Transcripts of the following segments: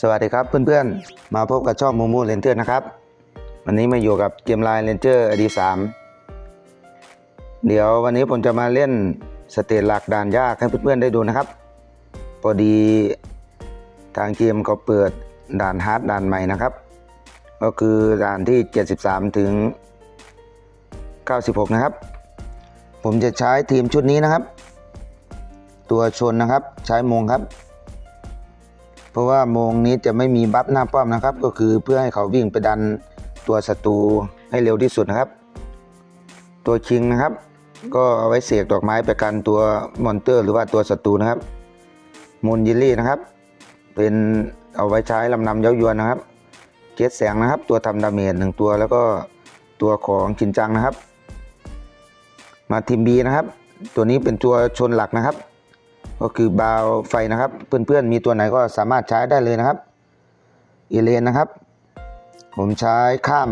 สวัสดีครับเพื่อนๆ มาพบกับช่องมูมูเลนเจอร์นะครับ วันนี้มาอยู่กับเกมไลน์เลนเจอร์อดีสามเดี๋ยววันนี้ผมจะมาเล่นสเตจหลักด่านยากให้เพื่อนๆได้ดูนะครับ พอดีทางเกมก็เปิดด่านฮาร์ดด่านใหม่นะครับ ก็คือด่านที่ 73 ถึง 96 นะครับ ผมจะใช้ทีมชุดนี้นะครับ ตัวชนนะครับใช้มงครับ เพราะว่าโมงนี้จะไม่มีบัฟหน้าป้อมนะครับ ก็คือเพื่อให้เขาวิ่งไปดันตัวศัตรูให้เร็วที่สุดนะครับ ตัวคิงนะครับ ก็เอาไว้เสกดอกไม้ไปกันตัวมอนเตอร์ หรือว่าตัวศัตรูนะครับมูลยิลลี่นะครับ เป็นเอาไว้ใช้ลำนำเย้ายวนนะครับเจ็ดแสงนะครับ ตัวทำดาเมจหนึ่งตัวแล้วก็ตัวของชินจังนะครับ มาทีมบีนะครับ ตัวนี้เป็นตัวชนหลักนะครับ ก็คือบาวไฟนะครับ เพื่อนๆมีตัวไหนก็สามารถใช้ได้เลยนะครับเอเลนนะครับ ผมใช้ข้าม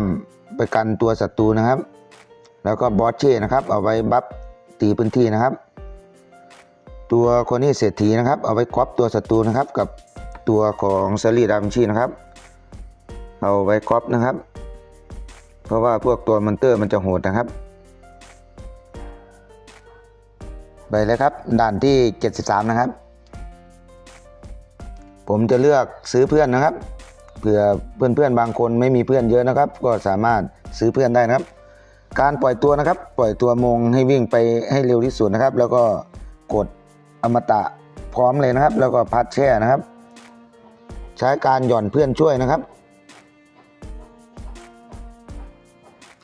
ไปกันตัวศัตรูนะครับ แล้วก็บอสเช่นะครับ เอาไว้บัฟตีพื้นที่นะครับ ตัวคนนี้เศรษฐีนะครับ เอาไว้ครอบตัวศัตรูนะครับ กับตัวของซารีดามชีนะครับ เอาไว้ครอบนะครับ เพราะว่าพวกตัวมอนเตอร์มันจะโหดนะครับ ไปเลยครับ ด่านที่ 73 นะครับ ผมจะเลือกซื้อเพื่อนนะครับเผื่อเพื่อนๆบางคนไม่มีเพื่อนเยอะนะครับ ก็สามารถซื้อเพื่อนได้นะครับ การปล่อยตัวนะครับ ปล่อยตัวมงให้วิ่งไปให้เร็วที่สุดนะครับ แล้วก็กดอมตะพร้อมเลยนะครับ แล้วก็พัดแช่นะครับ ใช้การหย่อนเพื่อนช่วยนะครับ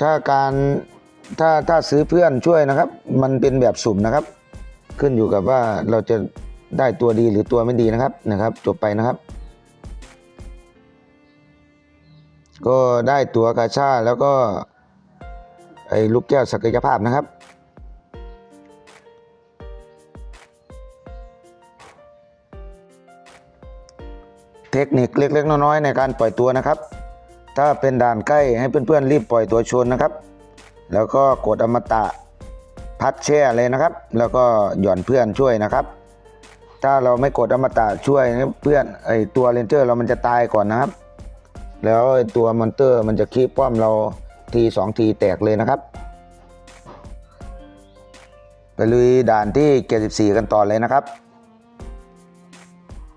ถ้าการถ้าถ้าซื้อเพื่อนช่วยนะครับ มันเป็นแบบสุ่มนะครับ ขึ้นอยู่กับว่าเราจะได้ตัวดีหรือตัวไม่ดีนะครับนะครับ จบไปนะครับ ก็ได้ตัวกาชาแล้วก็ไอ้ลูกแก้วศักยภาพนะครับ เทคนิคเล็กๆน้อยๆในการปล่อยตัวนะครับ ถ้าเป็นด่านใกล้ให้เพื่อนๆรีบปล่อยตัวชนนะครับ แล้วก็กดอมตะ พัดแช่เลยนะครับ แล้วก็หย่อนเพื่อนช่วยนะครับ ถ้าเราไม่กดอมตะช่วยเพื่อนไอตัวเรนเจอร์เรามันจะตายก่อนนะครับ แล้วตัวมอนเตอร์มันจะคีบป้อมเราทีสองทีแตกเลยนะครับ ไปลุยด่านที่74กันต่อเลยนะครับ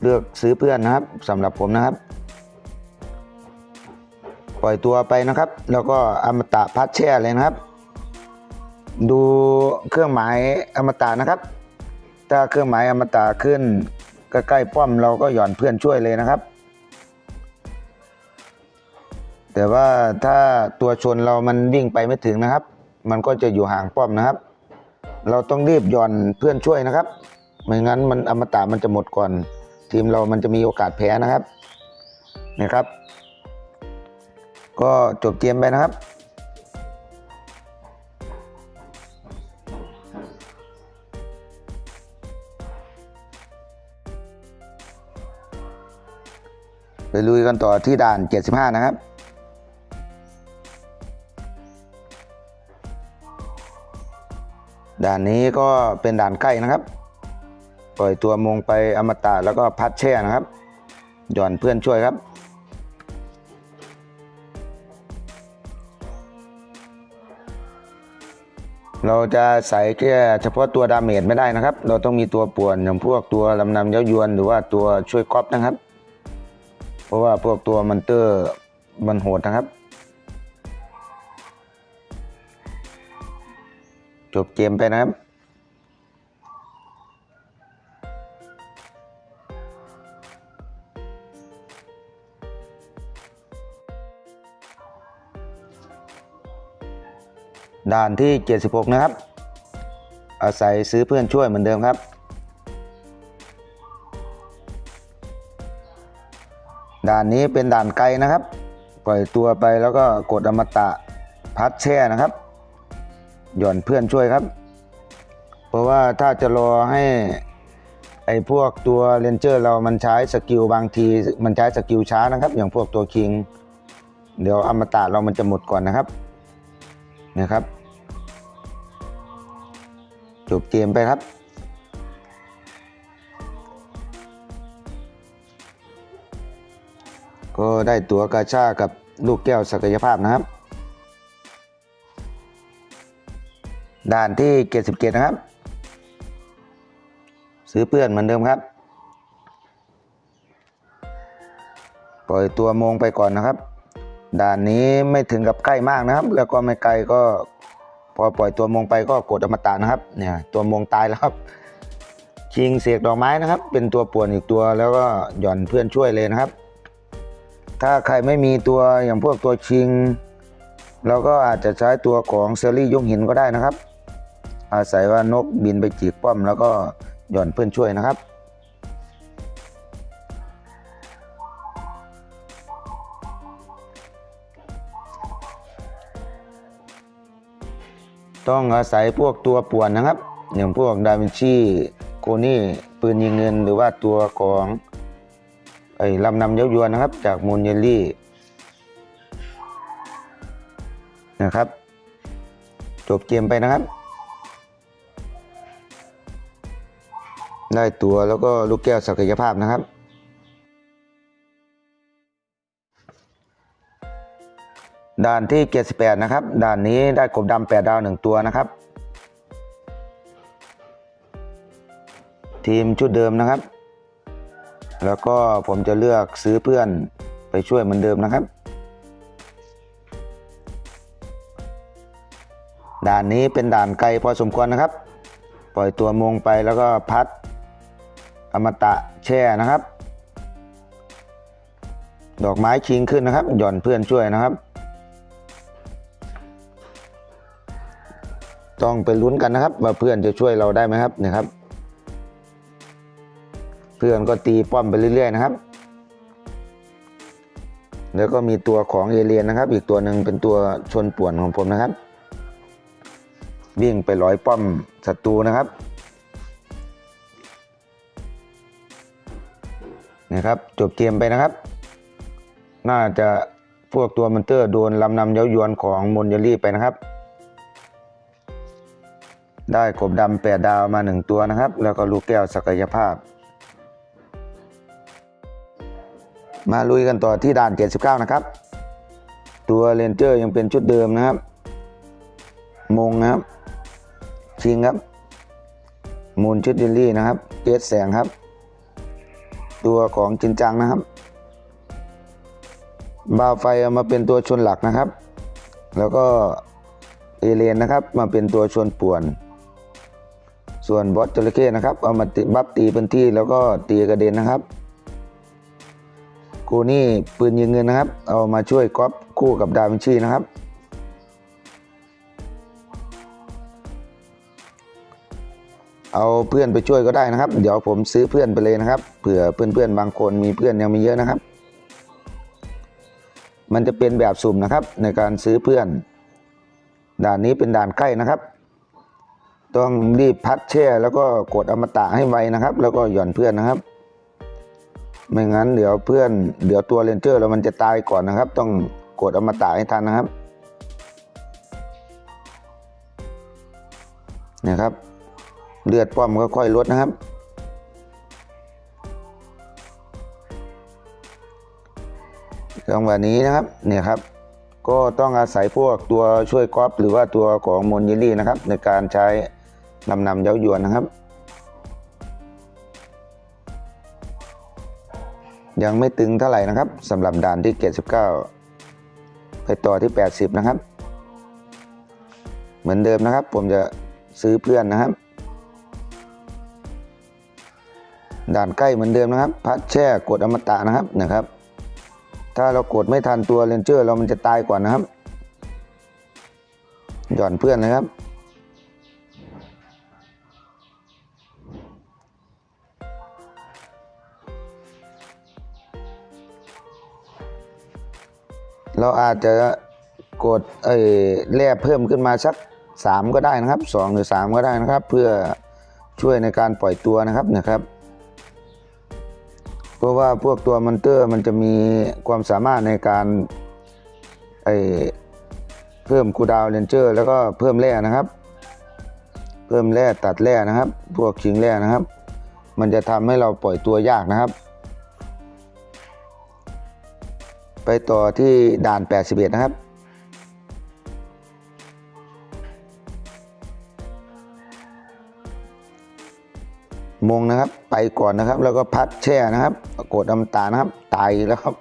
เลือกซื้อเพื่อนนะครับสำหรับผมนะครับ ปล่อยตัวไปนะครับ แล้วก็อมตะพัดแช่เลยนะครับ ดูเครื่องหมายอมตะนะครับ ถ้าเครื่องหมายอมตะขึ้นใกล้ๆป้อมเราก็หย่อนเพื่อนช่วยเลยนะครับ แต่ว่าถ้าตัวชนเรามันวิ่งไปไม่ถึงนะครับ มันก็จะอยู่ห่างป้อมนะครับ เราต้องรีบหย่อนเพื่อนช่วยนะครับ ไม่งั้นมันอมตะมันจะหมดก่อน ทีมเรามันจะมีโอกาสแพ้นะครับนะครับ ก็จบเกมไปนะครับ ลุยกันต่อที่ด่าน 75 นะครับ ด่านนี้ก็เป็นด่านใกล้นะครับ ปล่อยตัวมงไปอมตะแล้วก็พัดแช่นะครับ หย่อนเพื่อนช่วยครับ เราจะใส่แค่เฉพาะตัวดาเมจไม่ได้นะครับ เราต้องมีตัวป่วนอย่างพวกตัวลำนำเย้ายวนหรือว่าตัวช่วยก๊อปนะครับ เพราะว่าพวกตัวมอนเตอร์มันโหดนะครับ จบเกมไปนะครับด่านที่ 76 นะครับ อาศัยซื้อเพื่อนช่วยเหมือนเดิมครับ ด่านนี้เป็นด่านไกลนะครับ ปล่อยตัวไปแล้วก็กดอมตะพัดแช่นะครับ หย่อนเพื่อนช่วยครับ เพราะว่าถ้าจะรอให้ไอ้พวกตัวเรนเจอร์เรามันใช้สกิลบางที มันใช้สกิลช้านะครับ อย่างพวกตัวคิง เดี๋ยวอมตะเรามันจะหมดก่อนนะครับนะครับ จบเกมไปครับ ก็ได้ตัวกาชากับลูกแก้วศักยภาพนะครับ ด่านที่เกตสิบเกตนะครับ ซื้อเพื่อนเหมือนเดิมครับ ปล่อยตัวมงไปก่อนนะครับ ด่านนี้ไม่ถึงกับใกล้มากนะครับ แล้วก็ไม่ไกลก็พอปล่อยตัวมงไปก็กดอมตะนะครับ เนี่ยตัวมงตายแล้วครับ ชิงเสกดอกไม้นะครับ เป็นตัวป่วนอีกตัวแล้วก็หย่อนเพื่อนช่วยเลยนะครับ ถ้าใครไม่มีตัวอย่างพวกตัวชิง เราก็อาจจะใช้ตัวของเซอรี่ยกหินก็ได้นะครับ อาศัยว่านกบินไปจีกป้อม แล้วก็หย่อนเพื่อนช่วยนะครับต้องอาศัยพวกตัวป่วนนะครับ อย่างพวกดาวินชีโคนี่ปืนยิงเงินหรือว่าตัวของ ไอ้ลำนำเย้ายวนนะครับ จากมูนเยลลี่นะครับ จบเกมไปนะครับ ได้ตัวแล้วก็ลูกแก้วศักยภาพนะครับ ด่านที่78นะครับ ด่านนี้ได้กบดำ8ดดาว1ตัวนะครับ ทีมชุดเดิมนะครับ แล้วก็ผมจะเลือกซื้อเพื่อนไปช่วยเหมือนเดิมนะครับ ด่านนี้เป็นด่านไกลพอสมควรนะครับ ปล่อยตัวมงไปแล้วก็พัดอมตะแช่นะครับ ดอกไม้ชิงขึ้นนะครับ หย่อนเพื่อนช่วยนะครับ ต้องไปลุ้นกันนะครับ ว่าเพื่อนจะช่วยเราได้ไหมครับนี่ครับ เพื่อนก็ตีป้อมไปเรื่อยๆนะครับ แล้วก็มีตัวของเอเลียนนะครับ อีกตัวหนึ่งเป็นตัวชนป่วนของผมนะครับ วิ่งไปร้อยป้อมศัตรูนะครับนะครับจบเกมไปนะครับ น่าจะพวกตัวมันเตอร์โดนลำนำเย้ายวนของมอนยลลี่ไปนะครับ ได้กบดำแปดดาวมาหนึ่งตัวนะครับ แล้วก็ลูกแก้วศักยภาพ มาลุยกันต่อที่ด่าน 79 นะครับ ตัวเรนเจอร์ยังเป็นชุดเดิมนะครับ มงนะครับ ชิงครับ มูลชุดยิลลี่นะครับ เกสแสงครับ ตัวของจินจังนะครับบาวไฟเอามาเป็นตัวชนหลักนะครับ แล้วก็เอเลนนะครับมาเป็นตัวชนป่วน ส่วนบอสจระเข้นะครับ เอามาบัฟตีพื้นที่แล้วก็ตีกระเด็นนะครับ กูนี่ปืนยิงเงินนะครับ เอามาช่วยก๊อปคู่กับดาวินชีนะครับ เอาเพื่อนไปช่วยก็ได้นะครับ เดี๋ยวผมซื้อเพื่อนไปเลยนะครับ เผื่อเพื่อนๆบางคนมีเพื่อนยังไม่เยอะนะครับ มันจะเป็นแบบสุ่มนะครับในการซื้อเพื่อน ด่านนี้เป็นด่านใกล้นะครับ ต้องรีบพัดแช่แล้วก็กดอมตะให้ไวนะครับ แล้วก็หย่อนเพื่อนนะครับ ไม่งั้นเดี๋ยวเพื่อนเดี๋ยวตัวเรนเจอร์เรามันจะตายก่อนนะครับ ต้องกดอมตะให้ทันนะครับนะครับ เลือดป้อมก็ค่อยลดนะครับ จังหวะนี้นะครับเนี่ยครับ ก็ต้องอาศัยพวกตัวช่วยกอล์ฟหรือว่าตัวของมอนเยลลี่นะครับ ในการใช้นำนำเย้ายวนนะครับ ยังไม่ตึงเท่าไหร่นะครับสำหรับด่านที่เกต19ไปต่อที่ 80 นะครับ เหมือนเดิมนะครับ ผมจะซื้อเพื่อนนะครับ ด่านใกล้เหมือนเดิมนะครับ พัดแช่กดอมตะนะครับนะครับ ถ้าเรากดไม่ทันตัวเรนเจอร์เรามันจะตายก่อนนะครับ หย่อนเพื่อนเลยครับ เราอาจจะกดเอ้แร่เพิ่มขึ้นมาสัก 3 ก็ได้นะครับ2หรือ 3 ก็ได้นะครับ เพื่อช่วยในการปล่อยตัวนะครับนะครับเพราะว่าพวกตัวมอนเตอร์มันจะมีความสามารถในการไอเพิ่มคูดาวเรนเจอร์ แล้วก็เพิ่มแร่นะครับ เพิ่มแร่ตัดแร่นะครับ พวกชิงแร่นะครับ มันจะทำให้เราปล่อยตัวยากนะครับ ไปต่อที่ด่าน 81 นะครับ มงนะครับ ไปก่อนนะครับ แล้วก็พัดแช่นะครับ กดอำตานะครับ ตายแล้วครับ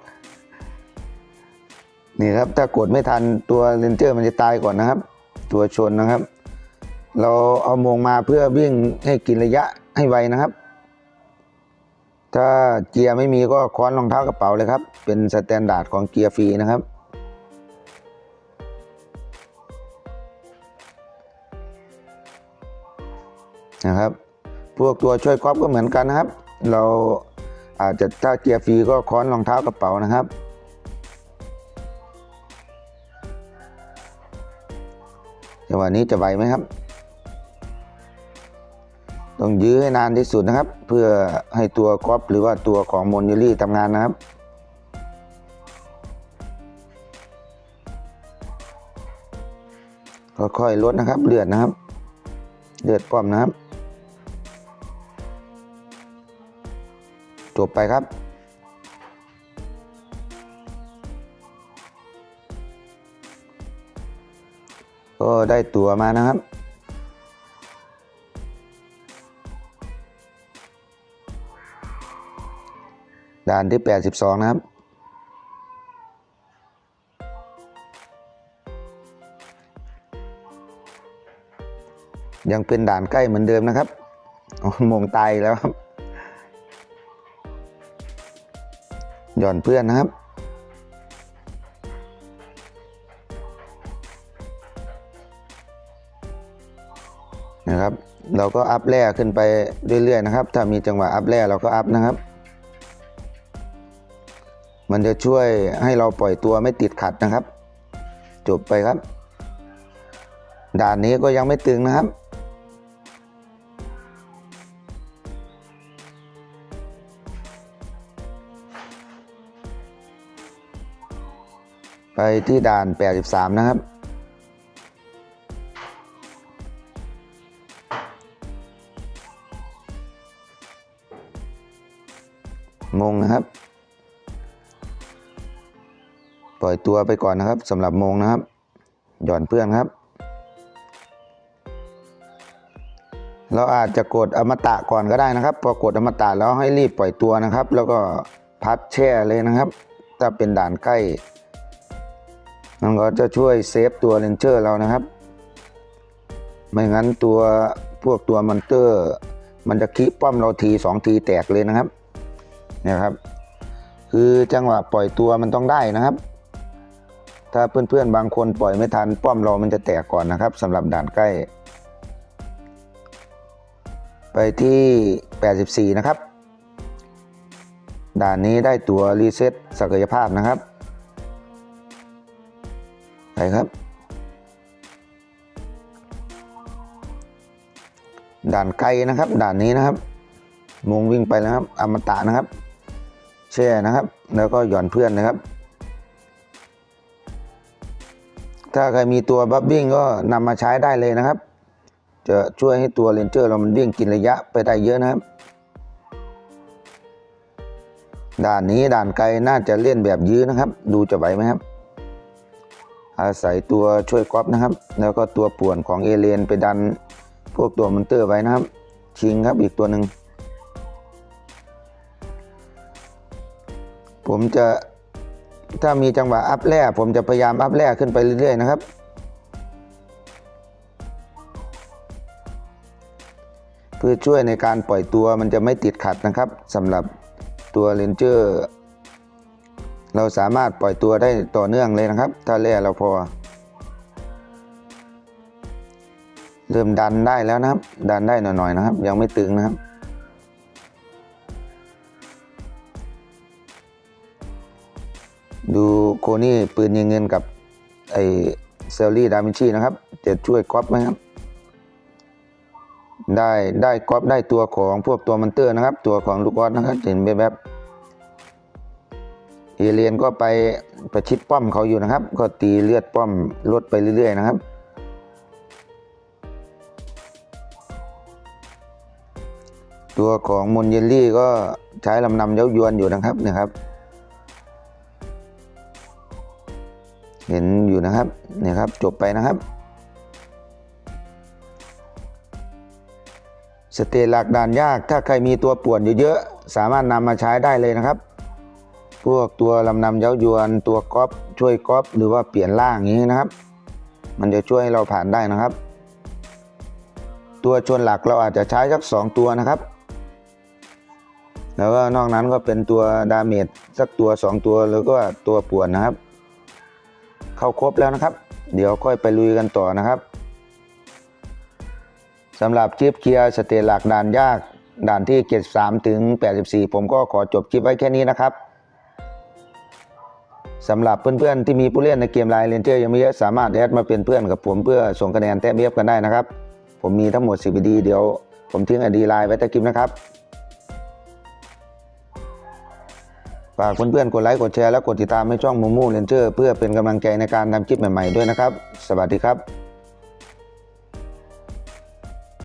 นี่ครับ ถ้ากดไม่ทันตัวเรนเจอร์มันจะตายก่อนนะครับ ตัวชนนะครับ เราเอามงมาเพื่อวิ่งให้กินระยะให้ไวนะครับ ถ้าเกียร์ไม่มีก็ค้อนรองเท้ากระเป๋าเลยครับ เป็นสแตนดาร์ดของเกียร์ฟรีนะครับ นะครับ พวกตัวช่วยกอล์ฟก็เหมือนกันนะครับ เราอาจจะถ้าเกียร์ฟรีก็ค้อนรองเท้ากระเป๋านะครับจังหวะนี้จะไหวไหมครับ ต้องยื้อให้นานที่สุดนะครับ เพื่อให้ตัวกอล์ฟหรือว่าตัวของโมนิลี่ทำงานนะครับค่อยๆลดนะครับเลือดนะครับเลือดป้อมนะครับจบไปครับ ก็ได้ตัวมานะครับ ด่านที่ 82 นะครับ ยังเป็นด่านใกล้เหมือนเดิมนะครับอ๋อมงตายแล้วครับ หย่อนเพื่อนนะครับนะครับ เราก็อัพแร่ขึ้นไปเรื่อยๆนะครับ ถ้ามีจังหวะอัพแร่เราก็อัพนะครับ มันจะช่วยให้เราปล่อยตัวไม่ติดขัดนะครับ จบไปครับ ด่านนี้ก็ยังไม่ตึงนะครับ ไปที่ด่าน 83 นะครับมงนะครับ ปล่อยตัวไปก่อนนะครับสำหรับมงนะครับ หย่อนเพื่อนครับ เราอาจจะกดอมตะก่อนก็ได้นะครับ พอกดอมตะแล้วให้รีบปล่อยตัวนะครับ แล้วก็พัดแช่เลยนะครับ ถ้าเป็นด่านใกล้มันก็จะช่วยเซฟตัวเลนเจอร์เรานะครับ ไม่งั้นตัวพวกตัวมอนเตอร์ มันจะคิป้อมเราทีสองทีแตกเลยนะครับเนี่ยครับ คือจังหวะปล่อยตัวมันต้องได้นะครับ ถ้าเพื่อนๆบางคนปล่อยไม่ทันป้อมเรามันจะแตกก่อนนะครับสำหรับด่านใกล้ ไปที่ 84 นะครับ ด่านนี้ได้ตัวรีเซ็ตศักยภาพนะครับไปครับ ด่านไกลนะครับ ด่านนี้นะครับมงวิ่งไปแล้วครับอมตะนะครับแช่นะครับ แล้วก็หย่อนเพื่อนนะครับ ถ้าใครมีตัวบัฟวิ่งก็นำมาใช้ได้เลยนะครับ จะช่วยให้ตัวเรนเจอร์เรามันวิ่งกินระยะไปได้เยอะนะครับ ด่านนี้ด่านไกลน่าจะเล่นแบบยื้อนะครับ ดูจะไหวไหมครับ อาศัยตัวช่วยก๊อปนะครับ แล้วก็ตัวป่วนของเอเลนไปดันพวกตัวมอนเตอร์ไว้นะครับ ชิงครับอีกตัวหนึ่งผมจะ ถ้ามีจังหวะอัพแร่ผมจะพยายามอัพแร่ขึ้นไปเรื่อยๆนะครับ เพื่อช่วยในการปล่อยตัวมันจะไม่ติดขัดนะครับสำหรับตัวเรนเจอร์เราสามารถปล่อยตัวได้ต่อเนื่องเลยนะครับ ถ้าแร่เราพอ เริ่มดันได้แล้วนะครับ ดันได้หน่อยๆนะครับ ยังไม่ตึงนะครับ นี่ปืนยิงเงินกับไอเซลลี่ดาวินชีนะครับจะช่วยก๊อปไหมครับ ได้ได้ก๊อปได้ตัวของพวกตัวมันเตอร์นะครับ ตัวของลูกออสนะครับเห็นแบบแบบเอเลียนก็ไปประชิดป้อมเขาอยู่นะครับ ก็ตีเลือดป้อมลดไปเรื่อยๆนะครับ ตัวของมอนเยลลี่ก็ใช้ลำนำเย้ายวนอยู่นะครับนะครับ เห็นอยู่นะครับเนี่ยครับจบไปนะครับสเตจหลักด่านยาก ถ้าใครมีตัวป่วนเยอะๆสามารถนำมาใช้ได้เลยนะครับ พวกตัวลำนำเย้ายวนตัวก๊อปช่วยก๊อปหรือว่าเปลี่ยนร่างอย่างนี้นะครับ มันจะช่วยให้เราผ่านได้นะครับ ตัวชนหลักเราอาจจะใช้สักสองตัวนะครับ แล้วก็นอกนั้นก็เป็นตัวดาเมจสักตัวสองตัวแล้วก็ตัวป่วนนะครับ เข้าครบแล้วนะครับ เดี๋ยวค่อยไปลุยกันต่อนะครับสำหรับคลิปเคลียร์สเตจหลักด่านยากด่านที่ 73 ถึง 84 ผมก็ขอจบคลิปไว้แค่นี้นะครับสำหรับเพื่อนๆที่มีผู้เล่นในเกมไลน์เลนเจอร์ยังไม่เยอะสามารถแอดมาเป็นเพื่อนกับผมเพื่อส่งคะแนนแต้มเอฟกันได้นะครับ ผมมีทั้งหมด 10 ดีเดี๋ยว ผมทิ้งไอดีไลน์ไว้ใต้คลิปนะครับ ฝากเพื่อนๆ กดไลค์ กดแชร์ และกดติดตามให้ช่องมูมูเลนเจอร์เพื่อเป็นกำลังใจในการทำคลิปใหม่ๆด้วยนะครับ สวัสดีครับ